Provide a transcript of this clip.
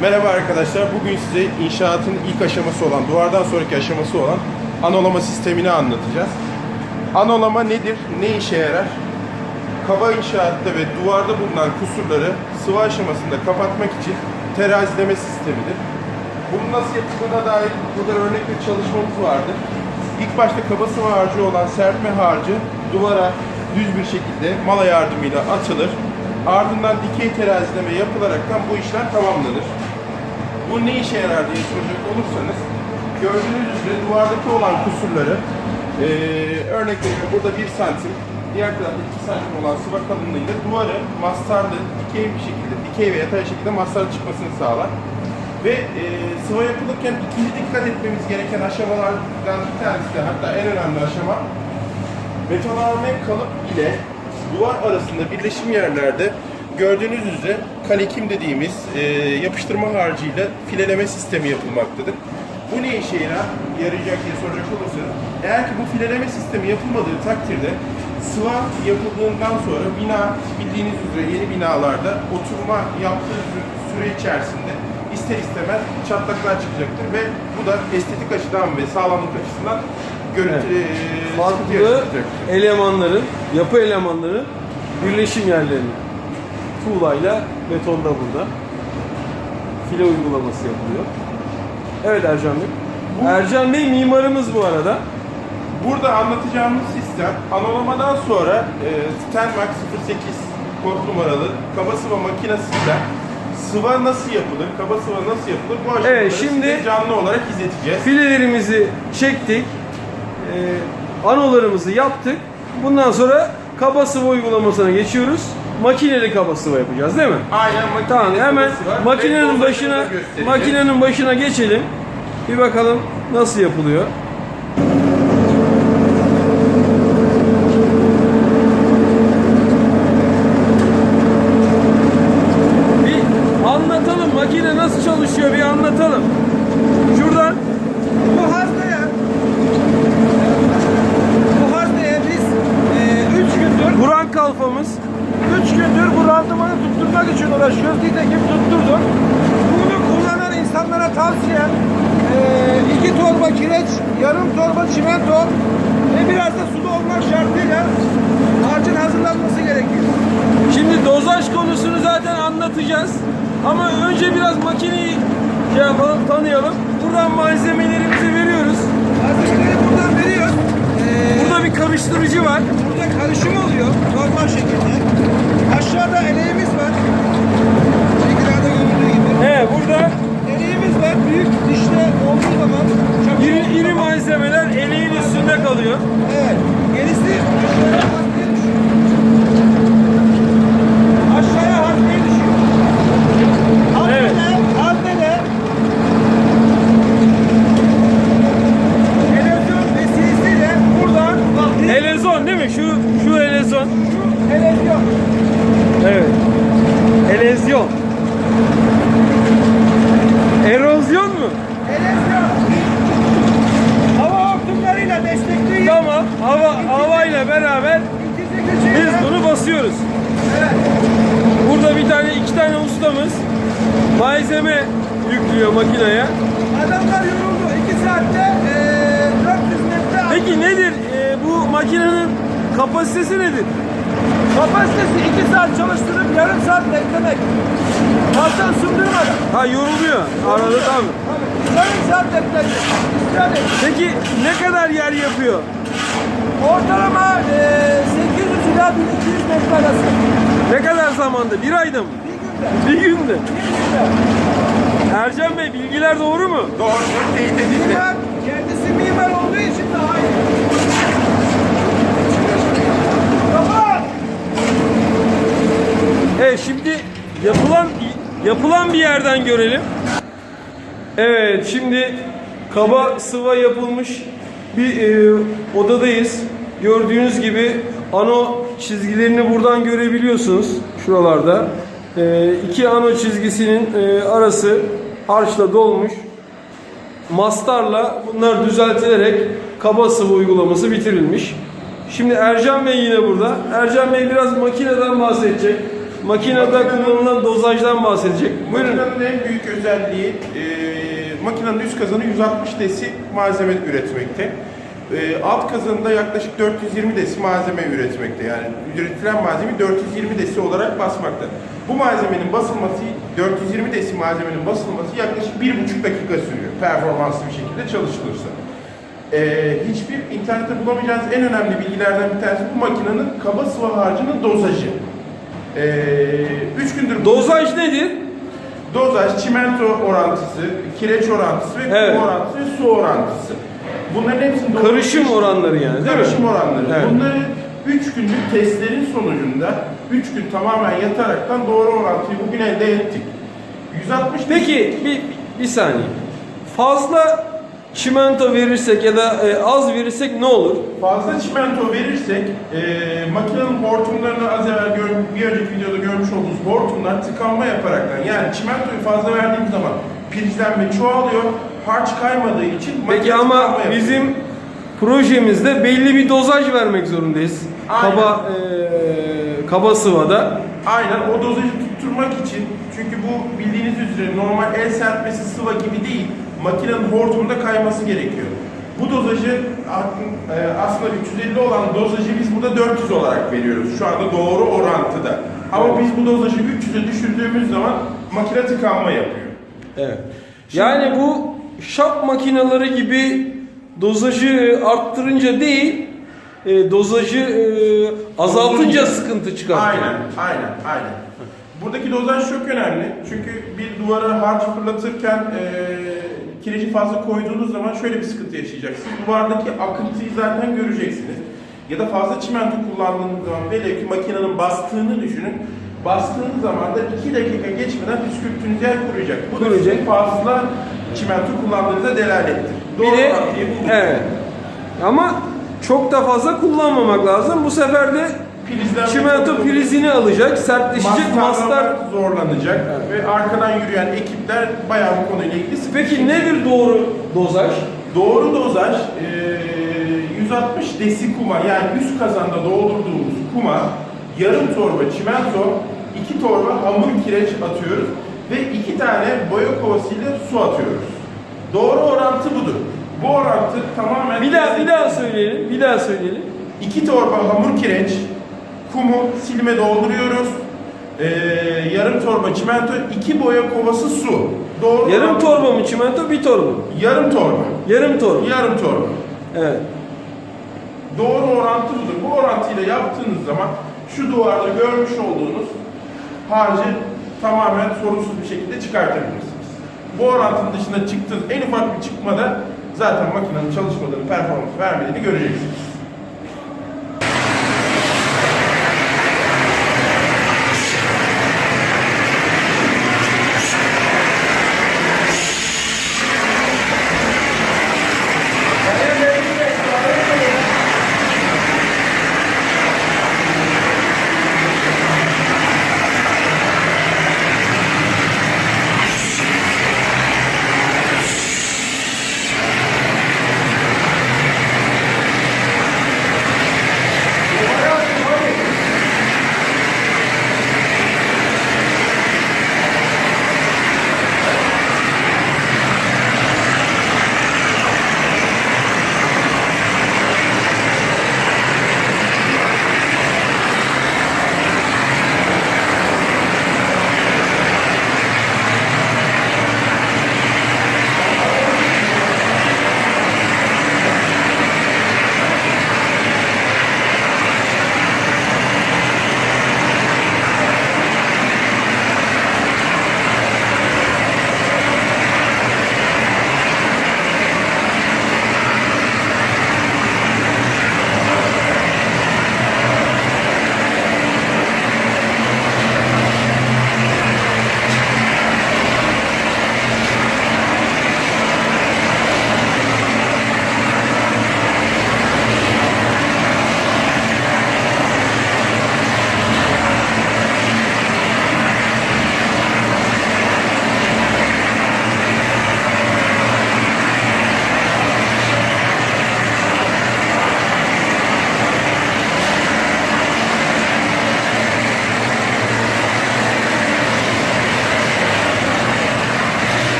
Merhaba arkadaşlar. Bugün size inşaatın ilk aşaması olan, duvardan sonraki aşaması olan anolama sistemini anlatacağız. Anolama nedir? Ne işe yarar? Kaba inşaatta ve duvarda bulunan kusurları sıvı aşamasında kapatmak için terazileme sistemidir. Bunun nasıl yapıldığına dair burada örnek bir çalışmamız vardır. İlk başta kaba sıvı harcı olan serpme harcı duvara düz bir şekilde mala yardımıyla atılır. Ardından dikey terazileme yapılaraktan bu işlem tamamlanır. Bu ne işe yarar diye soracak olursanız gördüğünüz üzere duvardaki olan kusurları eee örnek veriyorum burada 1 santim diğer tarafta 2 santim olan sıva kalınlığıyla duvarı mastarlı dikey bir şekilde dikey ve yatay şekilde mastarlı çıkmasını sağlar. Ve eee sıva yapılırken ikinci dikkat etmemiz gereken aşamalardan bir tanesi de hatta en önemli aşama betonarme kalıp ile duvar arasında birleşim yerlerde gördüğünüz üzere kalekim dediğimiz e, yapıştırma harcıyla fileleme sistemi yapılmaktadır. Bu ne işe yarayacak diye soracak olursanız, eğer ki bu fileleme sistemi yapılmadığı takdirde sıva yapıldığından sonra bina bildiğiniz üzere yeni binalarda oturma yaptığı sü- süre içerisinde ister istemez çatlaklar çıkacaktır ve bu da estetik açıdan ve sağlamlık açısından görüntü Evet. e, farklı elemanların, yapı elemanların birleşim yerlerini tuğlayla betonda burada file uygulaması yapılıyor. Evet Ercan Bey. Ercan Bey mimarımız bu arada. Burada anlatacağımız sistem analamadan sonra e, Stenmax 08 kod numaralı kaba sıva makinesiyle sıva nasıl yapılır, kaba sıva nasıl yapılır bu aşamaları Evet, şimdi- size canlı olarak izleteceğiz. Filelerimizi çektik. Ee, anolarımızı yaptık. Bundan sonra kaba sıva uygulamasına geçiyoruz. Makineli kaba sıva yapacağız değil mi? Aynen makineli Tamam hemen makinenin başına da göstereceğiz. makinenin başına geçelim. Bir bakalım nasıl yapılıyor. Bir anlatalım makine nasıl çalışıyor bir anlatalım. Şuradan Bu hastaya bu hastaya biz 3 gündür Kur'an kalfamız 3 gündür bu randımanı tutturmak için uğraşıyoruz. Nitekim tutturduk. Bunu kullanan insanlara tavsiyem 2 torba kireç, yarım torba çimento ve biraz da sulu olmak şartıyla harcın hazırlanması gerekiyor. Şimdi dozaj konusunu zaten anlatacağız. Ama önce biraz makineyi şey yapalım, tanıyalım. Buradan malzemelerimizi veriyoruz. Malzemeleri buradan veriyoruz. Ee, Burada bir karıştırıcı var. Burada karışım oluyor normal şekilde. Aşağıda Hava havayla beraber biz bunu basıyoruz. Burada bir tane iki tane ustamız malzeme yüklüyor makineye. Adamlar yoruldu. 2 saatte eee 400 metre. Peki nedir e, bu makinenin kapasitesi nedir? Kapasitesi 2 saat çalıştırıp yarım saat beklemek. Fazla ısındırmadı. Ha yoruluyor. Arada tamam. Tabii. Peki ne kadar yer yapıyor? ortalama eee 800 ila 1200 metre arası. Ne kadar zamanda? Bir ayda mı? Bir günde. Bir günde. Bir günde. Ercan Bey bilgiler doğru mu? Doğrudur, teyit edildi. Mimar, kendisi mimar olduğu için daha iyi. Kapat! Evet şimdi yapılan yapılan bir yerden görelim. Evet şimdi kaba sıva yapılmış bir e, odadayız. Gördüğünüz gibi ano çizgilerini buradan görebiliyorsunuz şuralarda. E, iki ano çizgisinin e, arası harçla dolmuş. Mastarla bunlar düzeltilerek kaba sıvı uygulaması bitirilmiş. Şimdi Ercan Bey yine burada. Ercan Bey biraz makineden bahsedecek. Makinede kullanılan dozajdan bahsedecek. Buyurun. Makinenin en büyük özelliği e, makinenin üst kazanı 160 desi malzeme üretmekte. E, alt kazanında yaklaşık 420 desi malzeme üretmekte. Yani üretilen malzeme 420 desi olarak basmakta. Bu malzemenin basılması, 420 desi malzemenin basılması yaklaşık 1,5 dakika sürüyor. Performanslı bir şekilde çalışılırsa. E, hiçbir internette bulamayacağınız en önemli bilgilerden bir tanesi bu makinenin kaba sıvı harcının dozajı. 3 gündür Dozaj nedir? Dozaj, çimento orantısı, kireç orantısı ve kum Evet. orantısı ve su orantısı. Bunların hepsini doğru Karışım oranları yani değil mi? Karışım oranları. Evet. Bunları 3 günlük testlerin sonucunda 3 gün tamamen yataraktan doğru orantıyı bugün elde ettik. 160 Peki bir, bir saniye. Fazla çimento verirsek ya da e, az verirsek ne olur? fazla çimento verirsek e, makinenin hortumlarını az evvel gör, bir önceki videoda görmüş olduğunuz hortumlar tıkanma yaparaktan yani çimentoyu fazla verdiğimiz zaman prizlenme çoğalıyor. Harç kaymadığı için Peki ama bizim projemizde belli bir dozaj vermek zorundayız. Aynen. Kaba e, kaba sıvada. Aynen o dozajı tutturmak için çünkü bu bildiğiniz üzere normal el serpmesi sıva gibi değil makinenin hortumunda kayması gerekiyor. Bu dozajı e, aslında 350 olan dozajı biz burada 400 olarak veriyoruz şu anda doğru orantıda. Ama biz bu dozajı 300'e düşürdüğümüz zaman makine tıkanma yapıyor. Evet. Yani bu şap makineleri gibi dozajı arttırınca değil, e, dozajı e, azaltınca sıkıntı çıkartıyor. Aynen, aynen, aynen. Buradaki dozaj çok önemli. Çünkü bir duvara harç fırlatırken eee kireci fazla koyduğunuz zaman şöyle bir sıkıntı yaşayacaksınız. Duvardaki akıntıyı zaten göreceksiniz. Ya da fazla çimento kullandığınız zaman velev ki makinenin bastığını düşünün. Bastığınız zaman da 2 dakika geçmeden püskürttüğünüz yer kuruyacak. Bu da Kuruyacak. sizin fazla çimento kullandığınıza delalettir. Bir de orantıyı bulduk. evet. Ama çok da fazla kullanmamak lazım. Bu sefer de Prizlenme çimento prizini alacak, sertleşecek mastar. Zorlanacak ve arkadan yürüyen ekipler bayağı bu konuyla ilgili Peki nedir doğru dozaj? Doğru dozaj eee, 160 desi kuma yani üst kazanda doldurduğumuz kuma yarım torba çimento, iki torba hamur kireç atıyoruz ve iki tane boya kovasıyla su atıyoruz. Doğru orantı budur. Bu orantı tamamen Bir daha bir daha söyleyelim. Bir daha söyleyelim. İki torba hamur kireç, kumu silme dolduruyoruz. Ee, yarım torba çimento, iki boya kovası su. Doğru Yarım orantı- torba mı çimento, bir torba mı? Yarım torba. Yarım torba. Yarım torba. Evet. Doğru orantı budur. Bu orantıyla yaptığınız zaman şu duvarda görmüş olduğunuz harcı tamamen sorunsuz bir şekilde çıkartabilirsiniz. Bu orantının dışına çıktığınız en ufak bir çıkmada zaten makinenin çalışmadığını, performans vermediğini göreceksiniz.